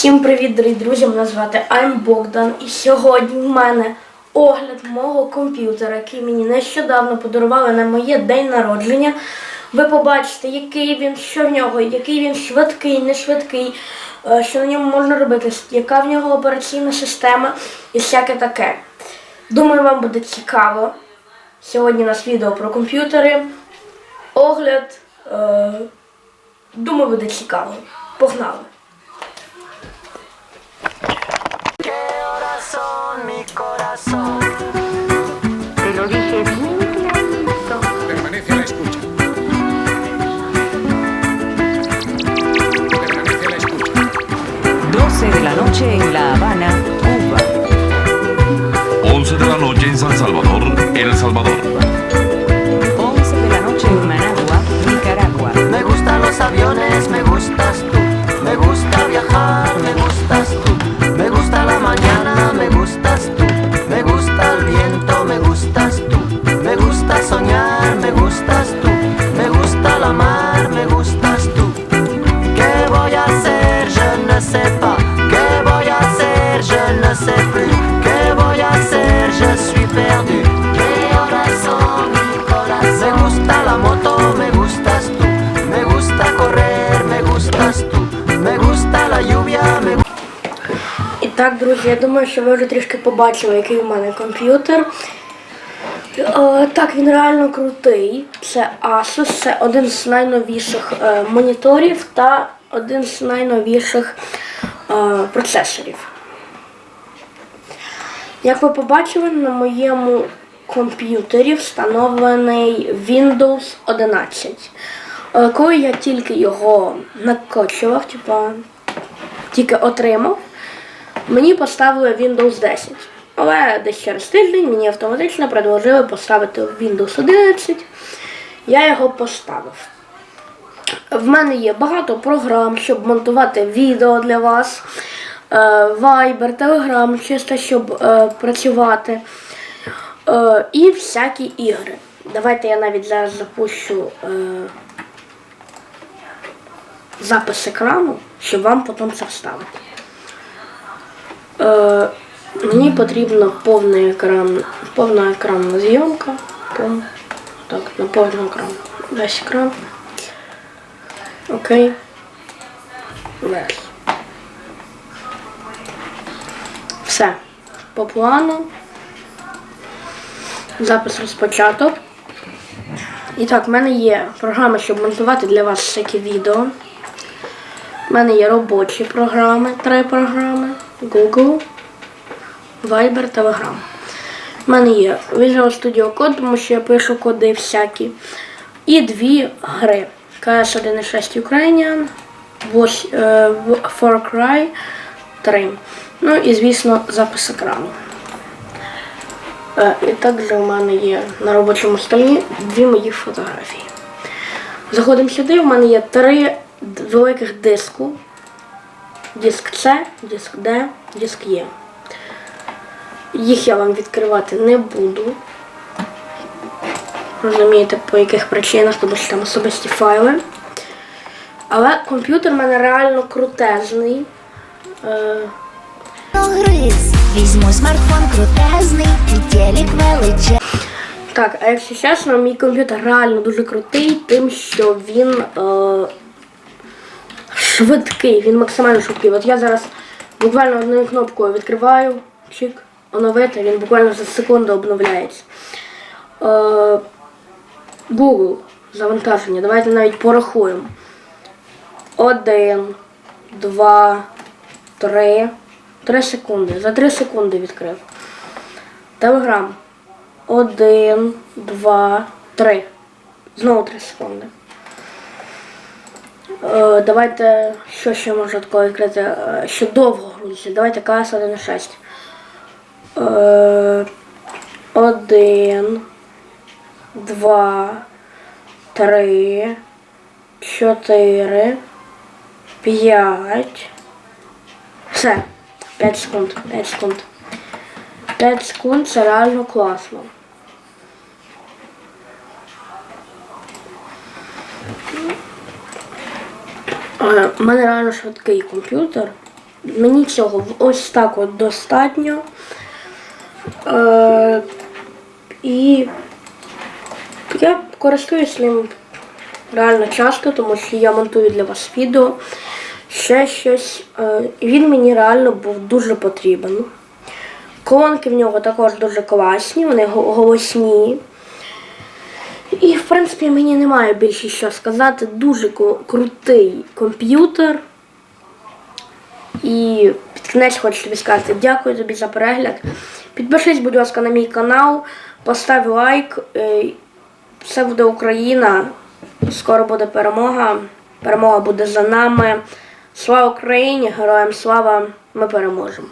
Всім привіт, дорогі друзі! Мене звати Айм Богдан. І сьогодні в мене огляд мого комп'ютера, який мені нещодавно подарували на моє день народження. Ви побачите, який він, що в нього, який він швидкий, не швидкий, е, що на ньому можна робити, яка в нього операційна система і всяке таке. Думаю, вам буде цікаво. Сьогодні у нас відео про комп'ютери. Огляд. Е, думаю, буде цікаво. Погнали! La noche en La Habana, Cuba. 11 de la noche en San Salvador, El Salvador. Так, друзі, я думаю, що ви вже трішки побачили, який в мене комп'ютер. Е, так, він реально крутий. Це Asus, це один з найновіших е, моніторів та один з найновіших е, процесорів. Як ви побачили, на моєму комп'ютері встановлений Windows 11. Е, Коли я тільки його накочував, типа, тільки отримав, мені поставили Windows 10. Але десь через тиждень мені автоматично предложили поставити Windows 11. Я його поставив. В мене є багато програм, щоб монтувати відео для вас. Е, Viber, Telegram, чисто щоб е, працювати. Е, і всякі ігри. Давайте я навіть зараз запущу запис екрану, щоб вам потім це вставити. Е, мені потрібна повний екран, повна екранна зйомка. Пов- Так, на повний екран. Весь екран. Окей. Весь. Все. По плану. Запис розпочато. І так, в мене є програма, щоб монтувати для вас всякі відео. У мене є робочі програми, три програми. Google, Viber, Telegram. У мене є Visual Studio Code, тому що я пишу коди всякі. І дві гри. CS 1.6 Ukrainian, е, Far Cry 3. Ну і, звісно, запис екрану. Е, І також у мене є на робочому столі дві мої фотографії. Заходимо сюди, в мене є три великих диску. Диск С, диск Д, диск Е. Їх я вам відкривати не буду. Розумієте, по яких причинах, тому що там особисті файли. Але комп'ютер в мене реально крутезний. Е, візьму смартфон крутезний, і телек величезний. Так, а якщо чесно, мій комп'ютер реально дуже крутий, тим, що він е, швидкий, він максимально швидкий. От я зараз буквально одною кнопкою відкриваю, чик, оновити, він буквально за секунду обновляється. Е, Google завантаження. Давайте навіть порахуємо. Один, два, три. Три секунди. За три секунди відкрив. Телеграм. Один, два, три. Знову три секунди. Е, давайте, що ще можна такого відкрити? Е, що довго грузиться. Давайте КС 1.6. Е, один, два, три, чотири, п'ять. Все. 5 секунд. 5 секунд. 5 секунд це реально класно. У мене реально швидкий комп'ютер. Мені цього ось так от достатньо. Е, і я користуюсь ним реально часто, тому що я монтую для вас відео. Ще щось. Е, він мені реально був дуже потрібен. Колонки в нього також дуже класні, вони голосні. І, в принципі, мені немає більше що сказати. Дуже крутий комп'ютер. І під кінець хочу тобі сказати дякую тобі за перегляд. Підпишись, будь ласка, на мій канал, постав лайк. Е, Все буде Україна. Скоро буде перемога. Перемога буде за нами. Слава Україні! Героям слава! Ми переможемо!